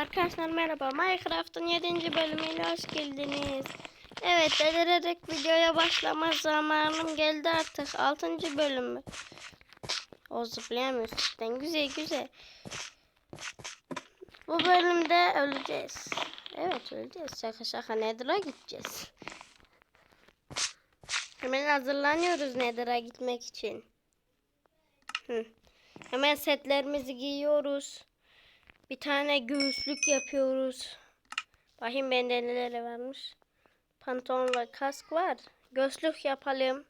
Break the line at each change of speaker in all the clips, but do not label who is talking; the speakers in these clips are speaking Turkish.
Arkadaşlar merhaba. Minecraft'ın 7. bölümüne hoş geldiniz. Evet, delirerek videoya başlama zamanım geldi artık. 6. bölüm mü? O zıplayamıyor cidden. Güzel güzel. Bu bölümde öleceğiz. Evet öleceğiz. Şaka şaka Nether'a gideceğiz. Hemen hazırlanıyoruz Nether'a gitmek için. Hı. Hemen setlerimizi giyiyoruz. Bir tane göğüslük yapıyoruz. Bakayım bende neler varmış. Pantolon ve kask var. Göğüslük yapalım.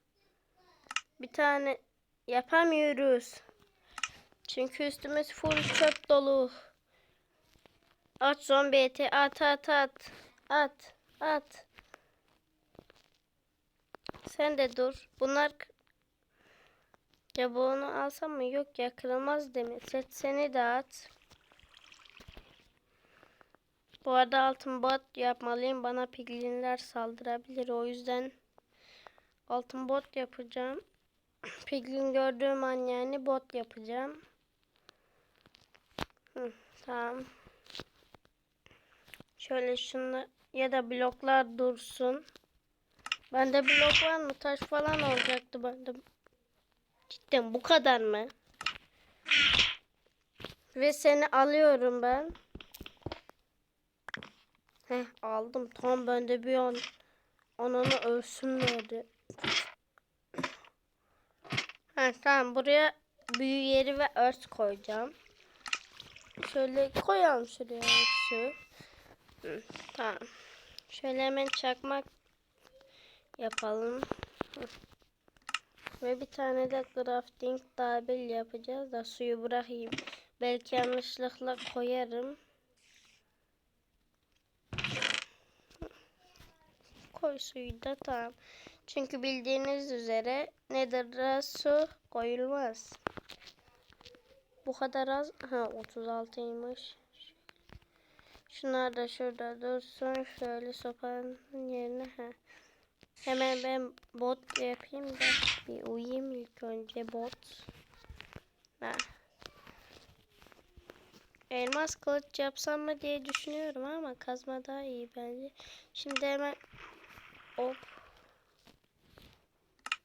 Bir tane yapamıyoruz. Çünkü üstümüz full çöp dolu. At zombi eti. At at at. At. At. Sen de dur. Bunlar ya bunu alsam mı? Yok ya kırılmaz demek. Set seni de at. Bu arada altın bot yapmalıyım. Bana piglinler saldırabilir. O yüzden altın bot yapacağım. Piglin gördüğüm an yani bot yapacağım. Hı, tamam. Şöyle şunu ya da bloklar dursun. Bende blok var mı? Taş falan olacaktı bende. Cidden bu kadar mı? Ve seni alıyorum ben. Heh aldım. Tam bende bir an ananı ölsün nerede? Heh tamam buraya büyü yeri ve örs koyacağım. Şöyle koyalım şuraya örtüsü. Tamam. Şöyle hemen çakmak yapalım. Ve bir tane de crafting tabel yapacağız da suyu bırakayım. Belki yanlışlıkla koyarım. Koy suyu da tamam. Çünkü bildiğiniz üzere nedir su koyulmaz. Bu kadar az. Ha 36'ymış. Şunlar da şurada dursun. Şöyle sopanın yerine. Ha. Hemen ben bot yapayım da bir uyuyayım ilk önce bot. Ha. Elmas kılıç yapsam mı diye düşünüyorum ama kazma daha iyi bence. Şimdi hemen hop.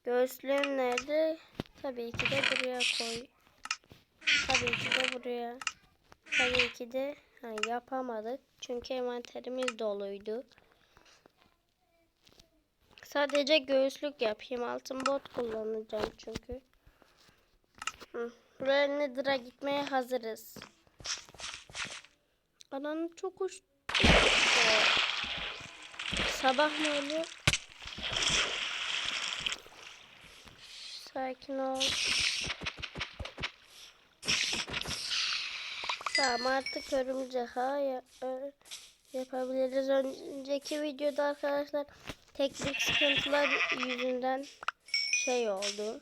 Göğüslüğüm nerede? Tabii ki de buraya koy. Tabii ki de buraya. Tabii ki de ha, yapamadık. Çünkü envanterimiz doluydu. Sadece göğüslük yapayım. Altın bot kullanacağım çünkü. Ve Nether'a gitmeye hazırız. Ananı çok hoş. Sabah mı oluyor? Sakin ol. Tamam artık örümcek ya, yapabiliriz. Önceki videoda arkadaşlar teknik sıkıntılar yüzünden şey oldu.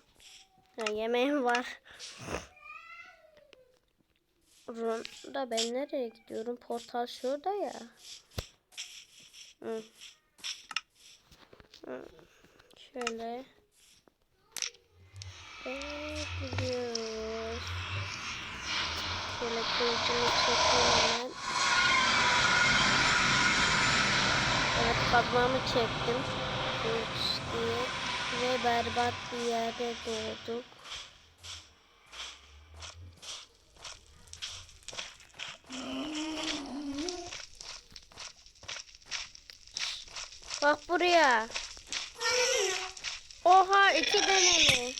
Ha, yemeğim var. Runda ben nereye gidiyorum? Portal şurada ya. Hı. Hı. Şöyle. Evet gidiyoruz. Şöyle kılıcımı çekeyim hemen. Evet kazmamı çektim. Kılıç diye. Ve berbat bir yerde doğduk. Bak buraya. Oha iki deneli.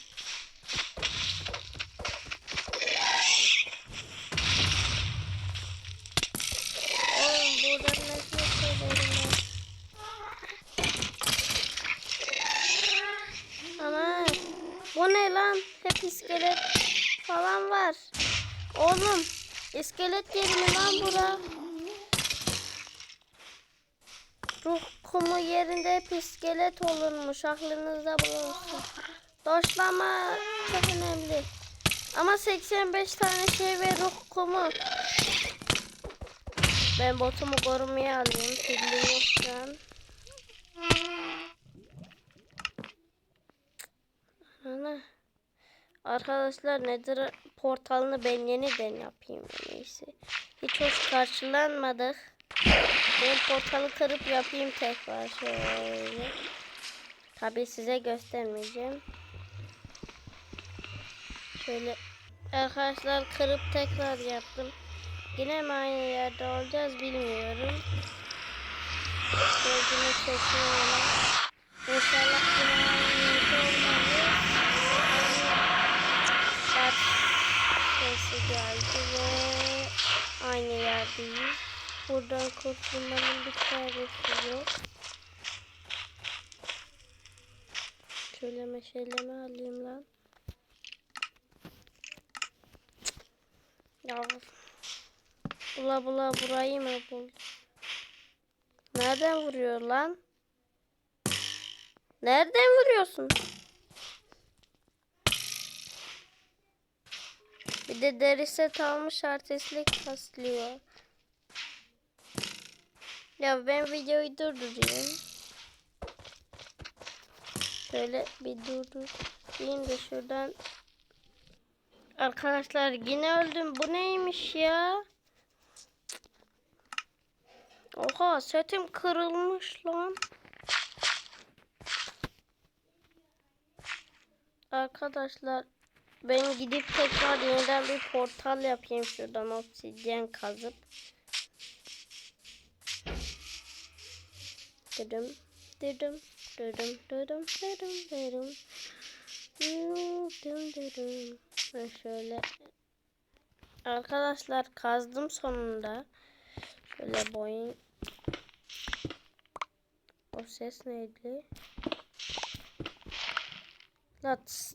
Oğlum buradan nasıl yapabilirim ben? Ana. Bu ne lan? Hep iskelet falan var. Oğlum. iskelet yeri mi lan bura? Ruh kumu yerinde hep iskelet olurmuş. Aklınızda bulunsun. Doşlama çok önemli. Ama 85 tane şey ve ruh kumu. Ben botumu korumaya alayım. An. Ana. Arkadaşlar nedir portalını ben yeniden yapayım iyisi. Hiç hoş karşılanmadık. Ben portalı kırıp yapayım tekrar şöyle. Tabii size göstermeyeceğim. Şöyle arkadaşlar kırıp tekrar yaptım. Yine mi aynı yerde olacağız bilmiyorum. Gözümü çekiyorum. İnşallah yine aynı yerde olmayız. Geldi ve aynı yerdeyiz. Buradan kurtulmanın bir çaresi yok. Şöyle meşalemi alayım lan. Ya bula bula burayı mı bul? Nereden vuruyor lan? Nereden vuruyorsun? Bir de deri set almış artistlik taslıyor. Ya ben videoyu durdurayım. Şöyle bir durdurayım da şuradan. Arkadaşlar yine öldüm. Bu neymiş ya? Oha setim kırılmış lan. Arkadaşlar ben gidip tekrar yeniden bir portal yapayım şuradan obsidyen kazıp. Dedim, dedim, dedim, dedim, dedim, dedim. Dedim, dedim. Ben şöyle Arkadaşlar kazdım sonunda. Şöyle boyun. O ses neydi? Lats.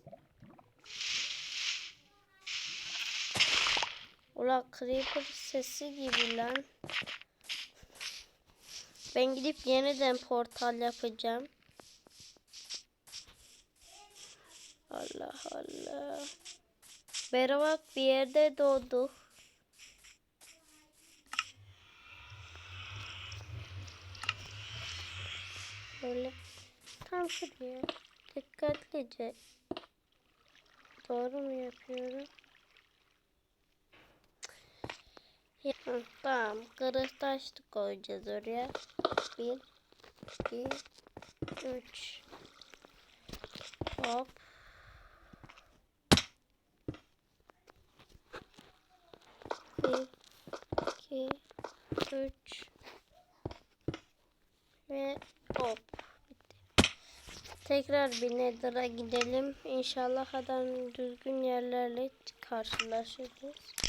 Ula creeper sesi gibi lan. Ben gidip yeniden portal yapacağım. Allah Allah. Berabak bir yerde doğduk. Böyle tam şuraya dikkatlice doğru mu yapıyorum? Hı, tamam. Kırık taş koyacağız oraya. Bir, iki, üç. Hop. Bir, iki, üç. Ve hop. Bitti. Tekrar bir Nether'a gidelim. İnşallah adam düzgün yerlerle karşılaşırız.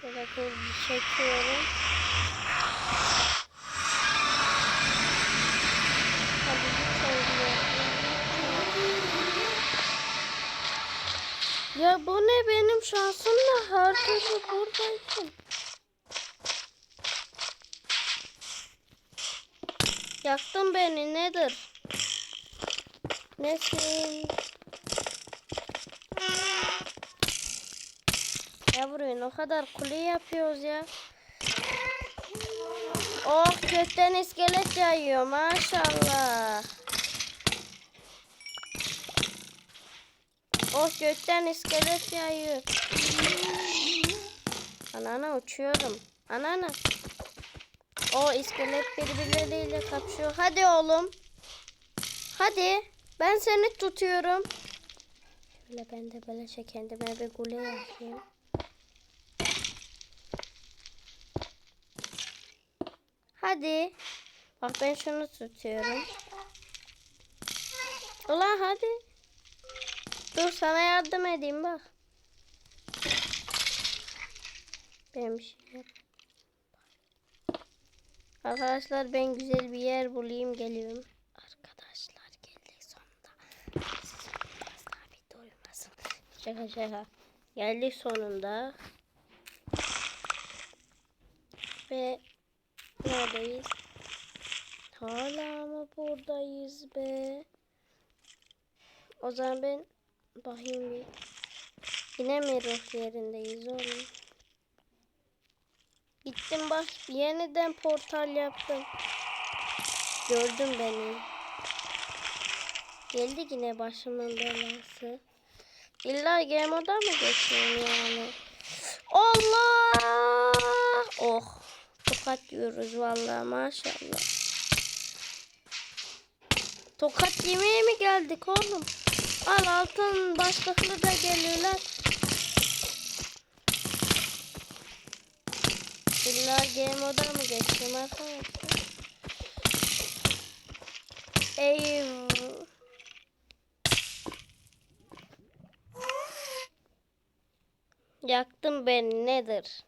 Şöyle bir çekiyorum. Ya bu ne benim şansımla her türlü buradayım. Yaktın beni nedir? Nesin? Yavrum o kadar kule yapıyoruz ya. Oh gökten iskelet yayıyor maşallah. Oh gökten iskelet yayıyor. Anana uçuyorum. Anana. O iskelet birbirleriyle kapışıyor. Hadi oğlum. Hadi. Ben seni tutuyorum. Şöyle ben de böyle kendime bir kule yapayım. Hadi. Bak ben şunu tutuyorum. Ulan hadi. Dur sana yardım edeyim bak. Ben bir şey yap. Arkadaşlar ben güzel bir yer bulayım geliyorum. Arkadaşlar geldik sonunda. Daha bir doymasın. Şaka şaka. Geldik sonunda. Ve neredeyiz? Hala mı buradayız be? O zaman ben bakayım bir. Yine mi ruh yerindeyiz oğlum? Gittim bak yeniden portal yaptım. Gördün beni. Geldi yine başımın belası. İlla game moda mı geçiyorum yani? Allah! Tokat yiyoruz vallahi maşallah. Tokat yemeye mi geldik oğlum? Al altın başlıklı da geliyorlar. İlla game moda mı geçtim arkadaşlar? Eyv. Yaktım ben nedir?